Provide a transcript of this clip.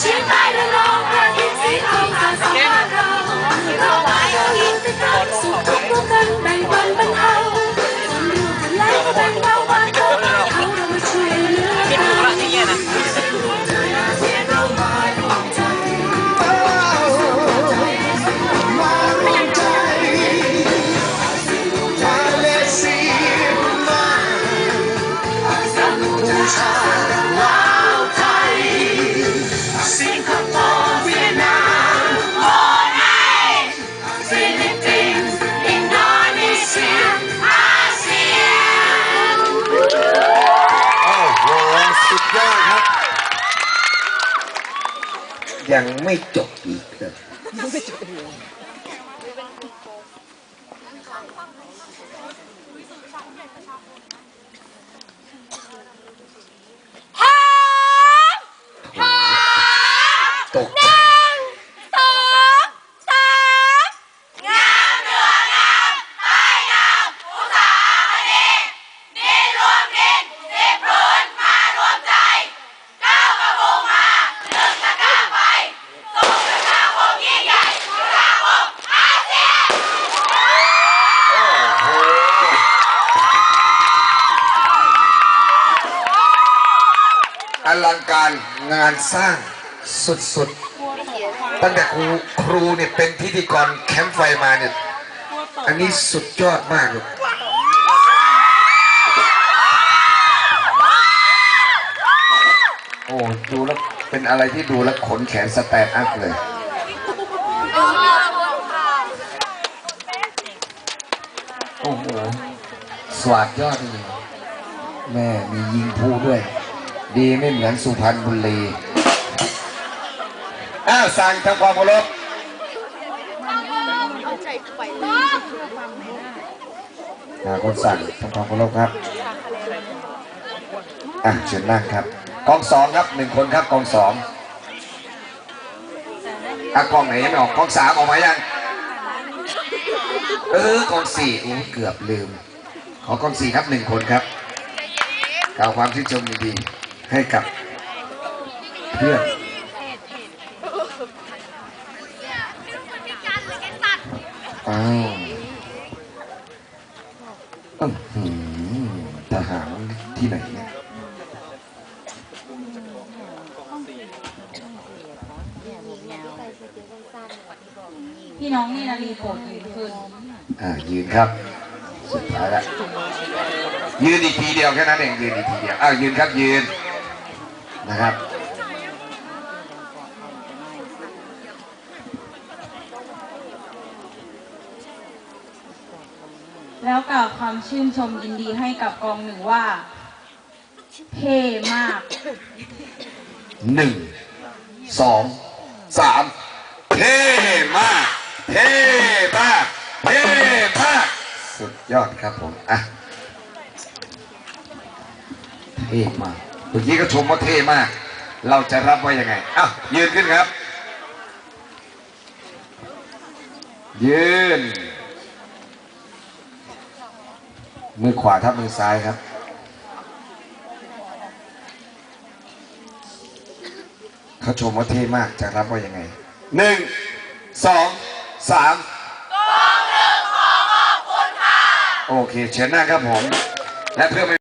请把。 ยังไม่จบอีกครับ พร้อม ตก หนึ่งสองสามงามเหนืองามใต้งามอุตสาหะดีดินรวมดินสิบพื้นมารวมใจก้าวกระบุงมาหนึ่งตะกร้าไปส่งประชาคมยิ่งใหญ่ประชาคมอาเซียน โอ้โห อลังการงานสร้างสุดๆ ตั้งแต่ครูครูเนี่ยเป็นพิธีกรแคมป์ไฟมาเนี่ย อันนี้สุดยอดมากเลยโอ้ดูแล้วเป็นอะไรที่ดูแล้วขนแขนสแตนอัพเลย โอ้โห สวัสดยอดเลยแม่มียิงผู้ด้วย ดีไม่เหมือนสุพรรณบุรี อ้าวสั่งทำความเคารพอ่าคนสั่งทำความเคารพครับ อะเชิญนั่งครับ กองสองครับหนึ่งคนครับกองสองอะกองไหนยังไม่ออกกองสามออกมายัง เออกองสี่โอ้เกือบลืม ขอกองสี่ครับหนึ่งคนครับ กล่าวความชื่นชมดี ให้กับเพื่อนอ้าวทหารที่ไหนเนี่ยพี่น้องนี่นารีโปรดยืนขึ้นอ่ายืนครับ สุดท้ายแล้วยืนอีกทีเดียวแค่นั้นเองยืนอีกทีเดียวอ้าวยืนครับยืน นะครับ แล้วกล่าวคำชื่นชมยินดีให้กับกองหนึ่งว่า เท่มาก หนึ่ง สอง สามเท่มากเท่มากเท่มากสุดยอดครับผม อะเท่มาก เมื่อกี้ก็ชมว่าเท่มาก เราจะรับว่ายังไงอ้าวยืนขึ้นครับ ยืน มือขวาทับมือซ้ายครับ เขาชมว่าเท่มากจะรับว่ายังไงหนึ่งสองสามกองหนึ่งขอขอบคุณค่ะโอเค เชิญหน้าครับผม และเพื่อไม่